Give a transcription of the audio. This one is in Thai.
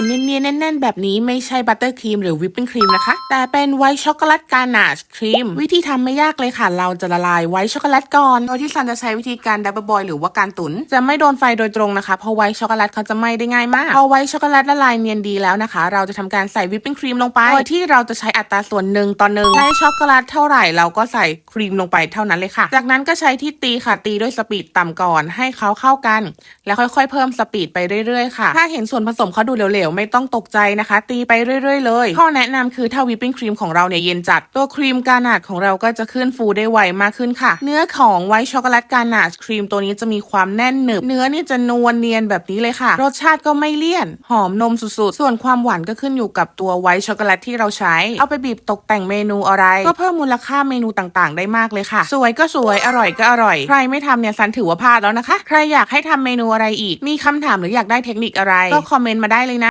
ห็นเนียนๆแน่นๆ แบบนี้ไม่ใช่บัตเตอร์ครีมหรือวิปปิ้งครีมนะคะ แต่เป็นไวท์ช็อกโกแลตกานาชครีม วิธีทำไม่ยากเลยค่ะ เราจะละลายไวท์ช็อกโกแลตก่อน โดยที่ซันจะใช้วิธีการดับเบิลบอยหรือว่าการตุน จะไม่โดนไฟโดยตรงนะคะ เพราะไวท์ช็อกโกแลตเขาจะไหม้ได้ง่ายมาก พอไวท์ช็อกโกแลตละลายเนียนดีแล้วนะคะ เราจะทำการใส่วิปปิ้งครีมลงไป โดยที่เราจะใช้อัตราส่วนหนึ่งต่อหนึ่งใช้ช็อกโกแลตเท่าไหร่เราก็ใส่ครีมลงไปเท่านั้นเลยค่ะ จากนั้นก็ใช้ที่ตีค่ะตีด้วยสปีดต่ำก่อนให้เขาเข้ากัน แล้วค่อยๆ เพิ่มสปีดไปเรื่อยๆค่ะ ถ้าเห็นส่วนผสมเขาดูเหลวๆไม่ต้องตกใจนะคะ ตีไปเรื่อยๆเลย ข้อแนะนำคือถ้าวิปปิ้งครีมของเราเนี่ยเย็นจัด ตัวครีมกานาดของเราก็จะขึ้นฟูได้ไวมากขึ้นค่ะ เนื้อของไวท์ช็อกโกแลตกานาดครีมตัวนี้จะมีความแน่นหนึบ เนื้อนี่จะนวลเนียนแบบนี้เลยค่ะ รสชาติก็ไม่เลี่ยน หอมนมสุดๆ ส่วนความหวานก็ขึ้นอยู่กับตัวไวท์ช็อกโกแลตที่เราใช้ เอาไปบีบตกแต่งเมนูอะไร ก็เพิ่มมูลค่าเมนูต่างๆ ได้มากเลยค่ะ สวยก็สวย อร่อยก็อร่อย ใครไม่ทำเนี่ยซันถือว่าพลาดแล้วนะคะ ใครอยากให้ทำเมนูอะไรอีก มีคำถามหรืออยากได้เทคนิคอะไร ก็คอมเมนต์มาได้เลยนะ